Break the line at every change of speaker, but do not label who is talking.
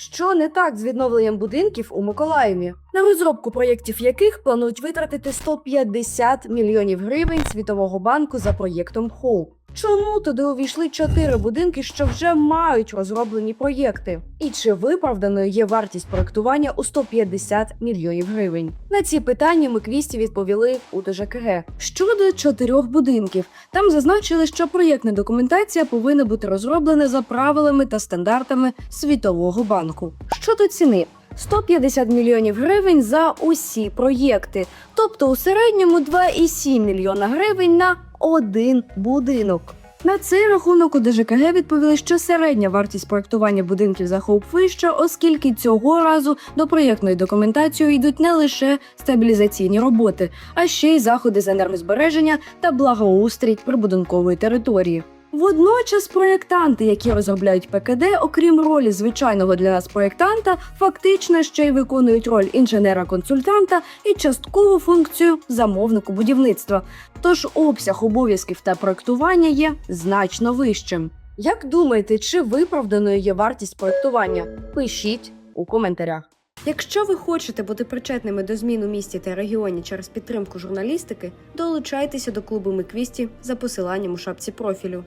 Що не так з відновленням будинків у Миколаєві, на розробку проєктів яких планують витратити 150 мільйонів гривень Світового банку за проєктом HOPE? Чому туди увійшли чотири будинки, що вже мають розроблені проєкти? І чи виправданою є вартість проектування у 150 мільйонів гривень? На ці питання ми квісті відповіли у ДЖКГ. Щодо чотирьох будинків, там зазначили, що проєктна документація повинна бути розроблена за правилами та стандартами Світового банку. Щодо ціни. 150 мільйонів гривень за усі проєкти, тобто у середньому 2,7 мільйона гривень на один будинок. На цей рахунок у ДЖКГ відповіли, що середня вартість проектування будинків за Хоуп вища, оскільки цього разу до проєктної документації йдуть не лише стабілізаційні роботи, а ще й заходи з енергозбереження та благоустрій прибудинкової території. Водночас проєктанти, які розробляють ПКД, окрім ролі звичайного для нас проєктанта, фактично ще й виконують роль інженера-консультанта і часткову функцію замовнику будівництва. Тож обсяг обов'язків та проєктування є значно вищим. Як думаєте, чи виправданою є вартість проєктування? Пишіть у коментарях. Якщо ви хочете бути причетними до змін у місті та регіоні через підтримку журналістики, долучайтеся до клубу Миквісті за посиланням у шапці профілю.